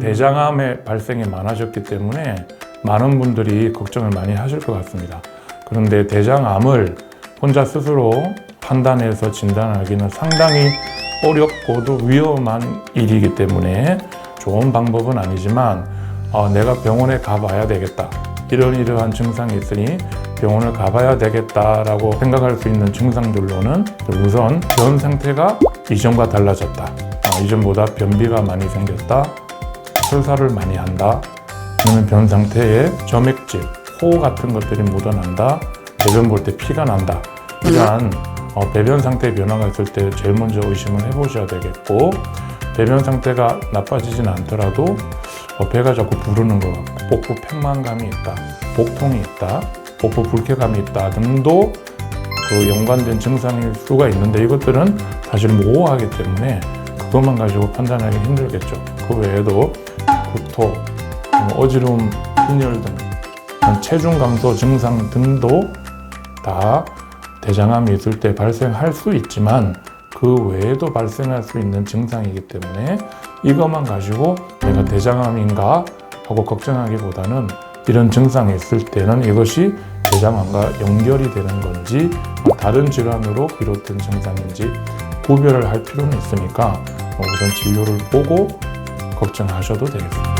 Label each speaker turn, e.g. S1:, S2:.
S1: 대장암의 발생이 많아졌기 때문에 많은 분들이 걱정을 많이 하실 것 같습니다. 그런데 대장암을 혼자 스스로 판단해서 진단하기는 상당히 어렵고도 위험한 일이기 때문에 좋은 방법은 아니지만 어, 내가 병원에 가봐야 되겠다. 이런 이러한 증상이 있으니 병원을 가봐야 되겠다라고 생각할 수 있는 증상들로는 우선 변 상태가 이전과 달라졌다. 어, 이전보다 변비가 많이 생겼다. 설사를 많이 한다. 또는 변 상태에 점액질, 호 같은 것들이 묻어난다. 배변 볼 때 피가 난다. 이러한 어, 배변 상태 변화가 있을 때 제일 먼저 의심을 해보셔야 되겠고 배변 상태가 나빠지진 않더라도 어, 배가 자꾸 부르는 것 같고 복부 팽만감이 있다, 복통이 있다, 복부 불쾌감이 있다 등도 그 연관된 증상일 수가 있는데 이것들은 사실 모호하기 때문에 그것만 가지고 판단하기 힘들겠죠. 그 외에도 구토, 뭐 어지러움, 빈혈 등 체중 감소 증상 등도 다 대장암이 있을 때 발생할 수 있지만 그 외에도 발생할 수 있는 증상이기 때문에 이것만 가지고 내가 대장암인가 하고 걱정하기보다는 이런 증상이 있을 때는 이것이 대장암과 연결이 되는 건지 다른 질환으로 비롯된 증상인지 구별을 할 필요는 있으니까 우선 진료를 보고 걱정하셔도 되겠습니다.